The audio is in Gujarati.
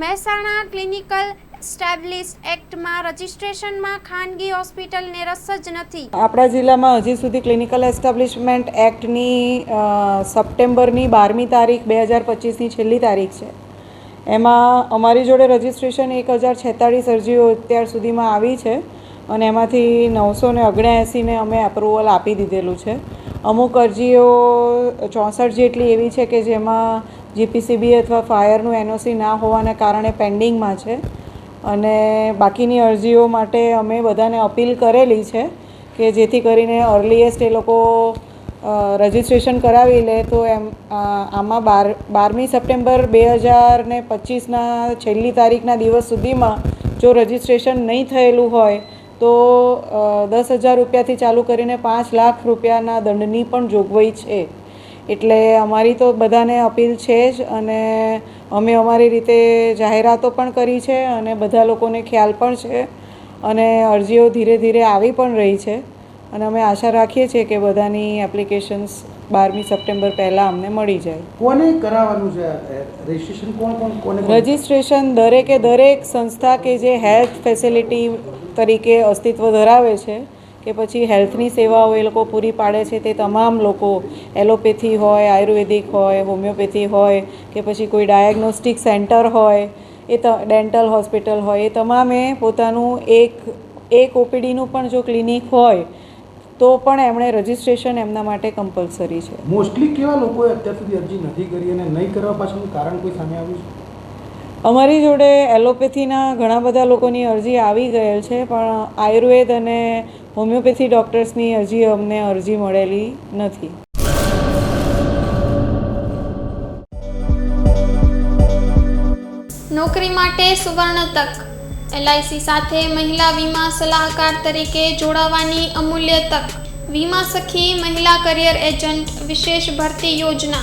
મહેસાણા ક્લિનિકલ સ્ટેબ્લિસ્ટ એક્ટમાં રજિસ્ટ્રેશનમાં ખાનગી હોસ્પિટલને રસ જ નથી. આપણા જિલ્લામાં હજી સુધી ક્લિનિકલ એસ્ટાબ્લિશમેન્ટ એક્ટની સપ્ટેમ્બરની બારમી તારીખ બે હજાર પચીસની છેલ્લી તારીખ છે. એમાં અમારી જોડે રજિસ્ટ્રેશન એક હજાર છેતાળીસ અરજીઓ અત્યાર સુધીમાં આવી છે અને એમાંથી નવસો ને ઓગણએંસીને અમે એપ્રુવલ આપી દીધેલું છે. અમુક અરજીઓ ચોસઠ જેટલી એવી છે કે જેમાં જીપીસીબી અથવા ફાયરનું એનઓસી ના હોવાના કારણે પેન્ડિંગમાં છે. અને બાકીની અરજીઓ માટે અમે બધાને અપીલ કરેલી છે કે જેથી કરીને અર્લીએસ્ટ એ લોકો રજિસ્ટ્રેશન કરાવી લે તો એમ આમાં બાર, બારમી સપ્ટેમ્બર બે હજાર ને પચીસના છેલ્લી તારીખના દિવસ સુધીમાં જો રજિસ્ટ્રેશન નહીં થયેલું હોય તો દસ હજાર રૂપિયાથી ચાલુ કરીને પાંચ લાખ રૂપિયાના દંડની પણ જોગવાઈ છે. એટલે અમારી તો બધાને અપીલ છે જ અને અમે અમારી રીતે જાહેરાતો પણ કરી છે અને બધા લોકોને ખ્યાલ પણ છે અને અરજીઓ ધીરે ધીરે આવી પણ રહી છે. અને અમે આશા રાખીએ છીએ કે બધાની એપ્લિકેશન્સ બારમી સપ્ટેમ્બર પહેલાં અમને મળી જાય. કોને કરાવવાનું છે? રજિસ્ટ્રેશન કોણ કોણ કોને? રજિસ્ટ્રેશન દરેકે દરેક સંસ્થા કે જે હેલ્થ ફેસિલિટી તરીકે અસ્તિત્વ ધરાવે છે કે પછી હેલ્થની સેવાઓ એ લોકો પૂરી પાડે છે તે તમામ લોકો, એલોપેથી હોય, આયુર્વેદિક હોય, હોમિયોપેથી હોય, કે પછી કોઈ ડાયગ્નોસ્ટિક સેન્ટર હોય, એ ડેન્ટલ હોસ્પિટલ હોય, એ તમામે પોતાનું એક એક ઓપીડીનું પણ જો ક્લિનિક હોય, તો પણ એમણે રજિસ્ટ્રેશન એમના માટે કમ્પલસરી છે. મોસ્ટલી કેવા લોકોએ અત્યાર સુધી અરજી નથી કરી અને નહીં કરવા પાછળનું કારણ કોઈ સામે આવ્યું છે? અમારી જોડે એલોપેથીના ઘણા બધા લોકોની અરજી આવી ગયેલ છે, પણ આયુર્વેદ અને હોમિયોપેથી ડૉક્ટર્સની હજી અમને અરજી મળેલી નથી. નોકરી માટે સુવર્ણ તક. એલઆઈસી સાથે મહિલા વીમા સલાહકાર તરીકે જોડાવાની અમૂલ્ય તક. વીમા સખી મહિલા કરિયર એજન્ટ વિશેષ ભરતી યોજના.